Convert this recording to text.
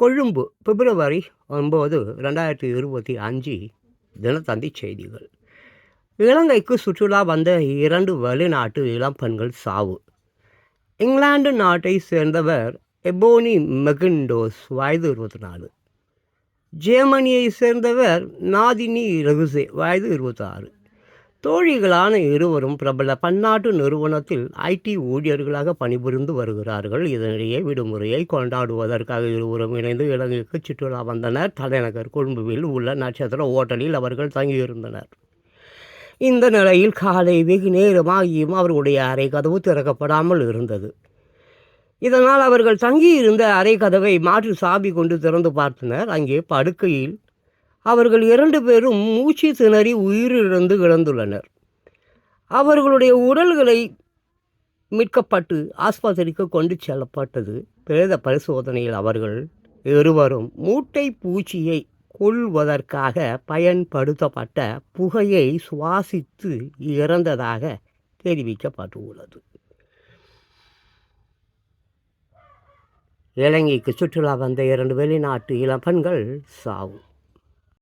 கொழும்பு பிப்ரவரி ஒன்பது ரெண்டாயிரத்தி இருபத்தி அஞ்சு தினத்தந்தி செய்திகள். இலங்கைக்கு சுற்றுலா வந்த இரண்டு வெளிநாட்டு இளம்பெண்கள் சாவு. இங்கிலாந்து நாட்டை சேர்ந்தவர் எபோனி மெகிண்டோஸ் வயது இருபத்தி நாலு. ஜெர்மனியை சேர்ந்தவர் நாதினி ரகுசே வயது இருபத்தாறு தோழிகளான இருவரும் பிரபல பன்னாட்டு நிறுவனத்தில் ஐடி ஊழியர்களாக பணிபுரிந்து வருகிறார்கள். இதனிடையே விடுமுறையை கொண்டாடுவதற்காக இருவரும் இணைந்து இலங்கைக்கு சுற்றுலா வந்தனர். தலைநகர் கொழும்புவில் உள்ள நட்சத்திர ஓட்டலில் அவர்கள் தங்கியிருந்தனர். இந்த நிலையில் காலை வெகு நேரமாகியும் அவர்களுடைய அறை கதவு திறக்கப்படாமல் இருந்தது. இதனால் அவர்கள் தங்கியிருந்த அறை கதவை மாற்று சாவி கொண்டு திறந்து பார்த்தனர். அங்கே படுக்கையில் அவர்கள் இரண்டு பேரும் மூச்சு திணறி உயிரிழந்து கிடந்துள்ளனர். அவர்களுடைய உடல்களை மீட்கப்பட்டு ஆஸ்பத்திரிக்கு கொண்டு செல்லப்பட்டது. பிரேத பரிசோதனையில் அவர்கள் இருவரும் மூட்டை பூச்சியை கொள்வதற்காக பயன்படுத்தப்பட்ட புகையை சுவாசித்து இறந்ததாக தெரிவிக்கப்பட்டுள்ளது. இலங்கைக்கு சுற்றுலா வந்த இரண்டு வெளிநாட்டு இளம்பெண்கள் சாவு.